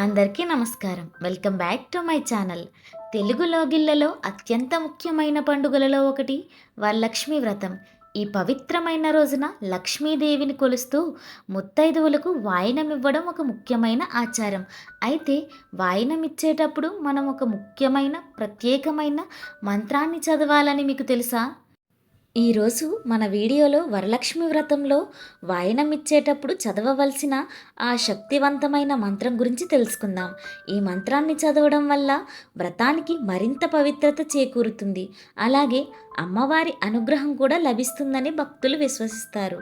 అందరికీ నమస్కారం. Welcome back to my channel. Telugu లోగిళ్ళలో అత్యంత ముఖ్యమైన పండుగలలో ఒకటి వరలక్ష్మి వ్రతం. ఈ పవిత్రమైన రోజున లక్ష్మీదేవిని కొలుస్తూ ముత్తైదువులకు వాయినం ఇవ్వడం ఒక ముఖ్యమైన ఆచారం. అయితే వాయినం ఇచ్చేటప్పుడు మనం ఒక ముఖ్యమైన ప్రత్యేకమైన మంత్రాన్ని చదవాలని మీకు తెలుసా? ఈరోజు మన వీడియోలో వరలక్ష్మి వ్రతంలో వాయనమిచ్చేటప్పుడు చదవవలసిన ఆ శక్తివంతమైన మంత్రం గురించి తెలుసుకుందాం. ఈ మంత్రాన్ని చదవడం వల్ల వ్రతానికి మరింత పవిత్రత చేకూరుతుంది. అలాగే అమ్మవారి అనుగ్రహం కూడా లభిస్తుందని భక్తులు విశ్వసిస్తారు.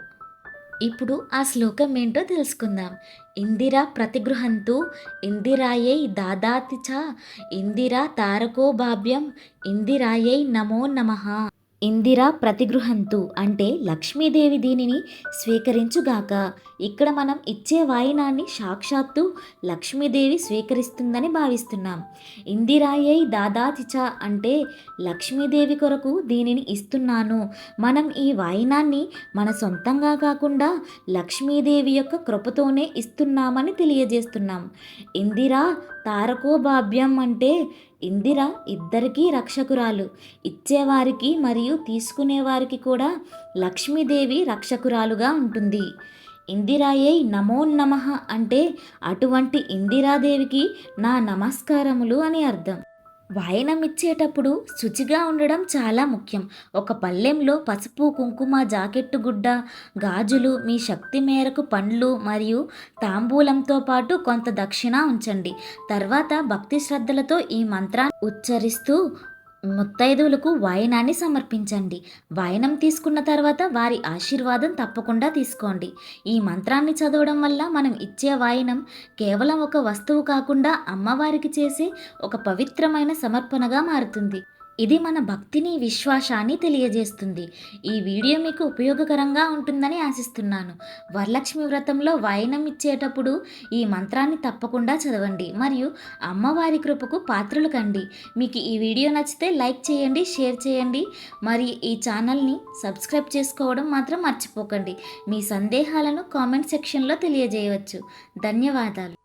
ఇప్పుడు ఆ శ్లోకం ఏంటో తెలుసుకుందాం. ఇందిరా ప్రతిగృహంతు ఇందిరాయై దాదాతి చ ఇందిరా తారకో భావ్యం ఇందిరాయై నమో నమః. ఇందిరా ప్రతిగృహంతు అంటే లక్ష్మీదేవి దీనిని స్వీకరించుగాక. ఇక్కడ మనం ఇచ్చే వాయినాన్ని సాక్షాత్తు లక్ష్మీదేవి స్వీకరిస్తుందని భావిస్తున్నాం. ఇందిరాయై దాదాచిచ అంటే లక్ష్మీదేవి కొరకు దీనిని ఇస్తున్నాను. మనం ఈ వాయినాన్ని మన సొంతంగా కాకుండా లక్ష్మీదేవి యొక్క కృపతోనే ఇస్తున్నామని తెలియజేస్తున్నాం. ఇందిరా తారకోభావ్యం అంటే ఇందిర ఇద్దరికీ రక్షకురాలు. ఇచ్చేవారికి మరియు తీసుకునేవారికి కూడా లక్ష్మీదేవి రక్షకురాలుగా ఉంటుంది. ఇందిరాయై నమో నమ అంటే అటువంటి ఇందిరాదేవికి నా నమస్కారములు అని అర్థం. వాయనం ఇచ్చేటప్పుడు శుచిగా ఉండడం చాలా ముఖ్యం. ఒక పళ్ళెంలో పసుపు కుంకుమ జాకెట్టు గుడ్డ గాజులు మీ శక్తి మేరకు పండ్లు మరియు తాంబూలంతో పాటు కొంత దక్షిణ ఉంచండి. తర్వాత భక్తి శ్రద్ధలతో ఈ మంత్రాన్ని ఉచ్చరిస్తూ ముత్తైదువులకు వాయనాన్ని సమర్పించండి. వాయనం తీసుకున్న తర్వాత వారి ఆశీర్వాదం తప్పకుండా తీసుకోండి. ఈ మంత్రాన్ని చదవడం వల్ల మనం ఇచ్చే వాయనం కేవలం ఒక వస్తువు కాకుండా అమ్మవారికి చేసే ఒక పవిత్రమైన సమర్పణగా మారుతుంది. ఇది మన భక్తిని విశ్వాసాన్ని తెలియజేస్తుంది. ఈ వీడియో మీకు ఉపయోగకరంగా ఉంటుందని ఆశిస్తున్నాను. వరలక్ష్మి వ్రతంలో వాయనం ఇచ్చేటప్పుడు ఈ మంత్రాన్ని తప్పకుండా చదవండి మరియు అమ్మవారి కృపకు పాత్రలు కండి. మీకు ఈ వీడియో నచ్చితే లైక్ చేయండి షేర్ చేయండి మరియు ఈ ఛానల్ని సబ్స్క్రైబ్ చేసుకోవడం మాత్రం మర్చిపోకండి. మీ సందేహాలను కామెంట్ సెక్షన్లో తెలియజేయవచ్చు. ధన్యవాదాలు.